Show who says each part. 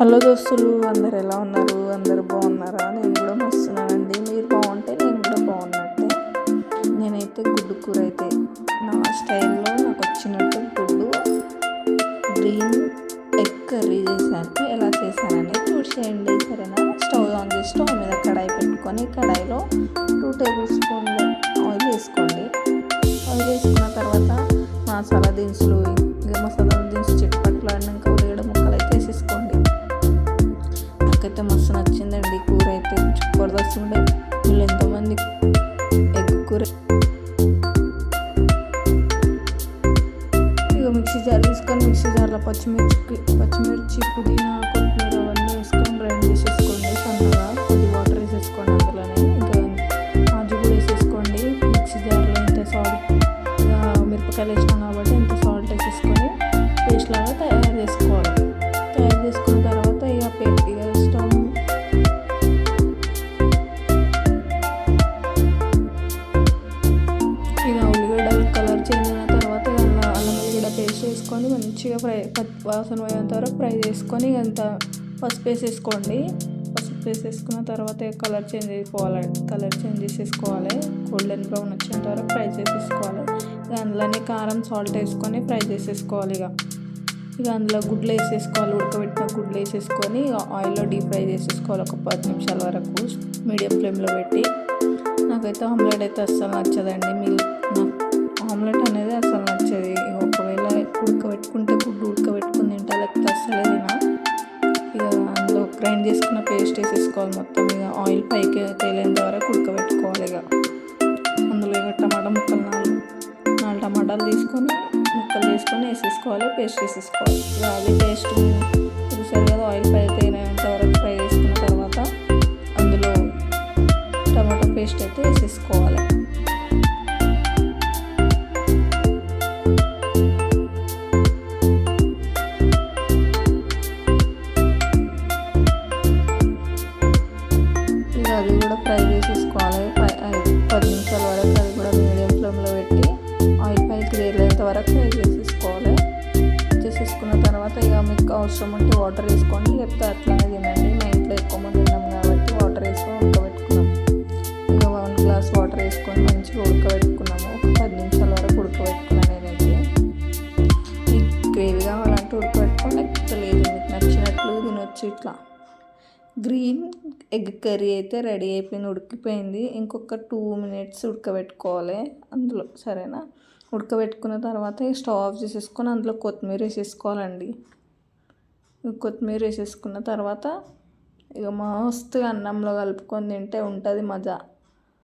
Speaker 1: Hello దోస్తులు అందరు ఎలా ఉన్నారు? అందరు బాగున్నారా? నేను కూడా వస్తున్నానండి మీరు బాగుంటే నేను కూడా బాగున్నట్టే. నేనైతే గుడ్డు కూర అయితే నా స్టైల్లో నాకు వచ్చినట్టు గుడ్డు గ్రీన్ ఎగ్ కర్రీ చేశాను. ఎలా చేశానని చూసేయండి సరేనా? స్టవ్ ఆన్ చేసి స్టవ్ మీద కడాయి పెట్టుకొని కడాయిలో టూ టేబుల్ స్పూన్లు ఆయిల్ వేసుకోండి. ఆయిల్ వేసుకున్న తర్వాత మసాలా దినుసులు జబర్దస్త్ వీళ్ళు ఎంతమంది ఎగ్ కూర ఇక మిక్సీ జార్ తీసుకొని మిక్సీ జార్లో పచ్చిమిర్చి పచ్చిమిర్చి పుదీనా కొత్తిమీర అవన్నీ వేసుకొని గ్రైండ్ చేసేసుకోండి సన్నగా. కొద్ది వాటర్ వేసేసుకోండి అందులోనే. ఇంకా కాజు కూడా వేసేసుకోండి. మిక్సీ జార్లో ఇంత సాల్ట్ మిరపకాయలు వేసిన వాసన పోయేంత వరకు ఫ్రై చేసుకొని ఇక అంత పసుపు వేసేసుకోండి. పసుపు వేసేసుకున్న తర్వాత కలర్ చేంజ్ అయిపోవాలి. కలర్ చేంజ్ చేసేసుకోవాలి. గోల్డెన్ బ్రౌన్ వచ్చేంత వరకు ఫ్రై చేసేసుకోవాలి. ఇక అందులోనే కారం సాల్ట్ వేసుకొని ఫ్రై చేసేసుకోవాలి ఇక. ఇక అందులో గుడ్లు వేసేసుకోవాలి. ఉడకబెట్టిన గుడ్లు వేసేసుకొని ఆయిల్లో డీప్ ఫ్రై చేసేసుకోవాలి. ఒక పది నిమిషాల వరకు మీడియం ఫ్లేమ్లో పెట్టి. నాకైతే ఆమ్లెట్ అయితే అస్సలు నచ్చదండి. మీరు గ్రైండ్ చేసుకున్న పేస్ట్ వేసేసుకోవాలి మొత్తం. ఇక ఆయిల్ పైకి తేలేంత వరకు ఉడకబెట్టుకోవాలి ఇక. అందులో ఇక టమాటా ముక్కలు నాలుగు నాలుగు టమాటాలు తీసుకొని ముక్కలు తీసుకొని వేసేసుకోవాలి పేస్ట్ వేసేసుకోవాలి. ఇక అది పేస్ట్ చూసారు కదా ఆయిల్ పై కూడా ఫ్రై పది నిమిషాల వరకు అది కూడా మీడియం ఫ్లేమ్లో పెట్టి ఆయిల్ పైకి తేలేంత వరకు ఫ్రై చేసేసుకోవాలి చేసేసుకున్న తర్వాత ఇక మీకు అవసరం ఉంటే వాటర్ వేసుకోండి. లేకపోతే అట్లానే తినండి. మా ఇంట్లో ఎక్కువ మంది ఉన్నాం కాబట్టి వాటర్ వేసుకొని ఉడకబెట్టుకున్నాం. ఇక వన్ గ్లాస్ వాటర్ వేసుకొని మంచిగా ఉడకబెట్టుకున్నాము. ఒక పది నిమిషాల వరకు ఉడకబెట్టుకున్నాను నేనైతే. మీకు గ్రేవీ కావాలంటే ఉడకబెట్టుకోండి. లేకపోతే లేదు మీకు నచ్చినట్లు తినొచ్చు ఇట్లా. గ్రీన్ ఎగ్ కర్రీ అయితే రెడీ అయిపోయింది ఉడికిపోయింది. ఇంకొక టూ మినిట్స్ ఉడకబెట్టుకోవాలి అందులో సరేనా? ఉడకబెట్టుకున్న తర్వాత స్టవ్ ఆఫ్ చేసేసుకొని అందులో కొత్తిమీర వేసేసుకోవాలండి. కొత్తిమీర వేసేసుకున్న తర్వాత ఇక మస్తుగా అన్నంలో కలుపుకొని తింటే ఉంటుంది మజా.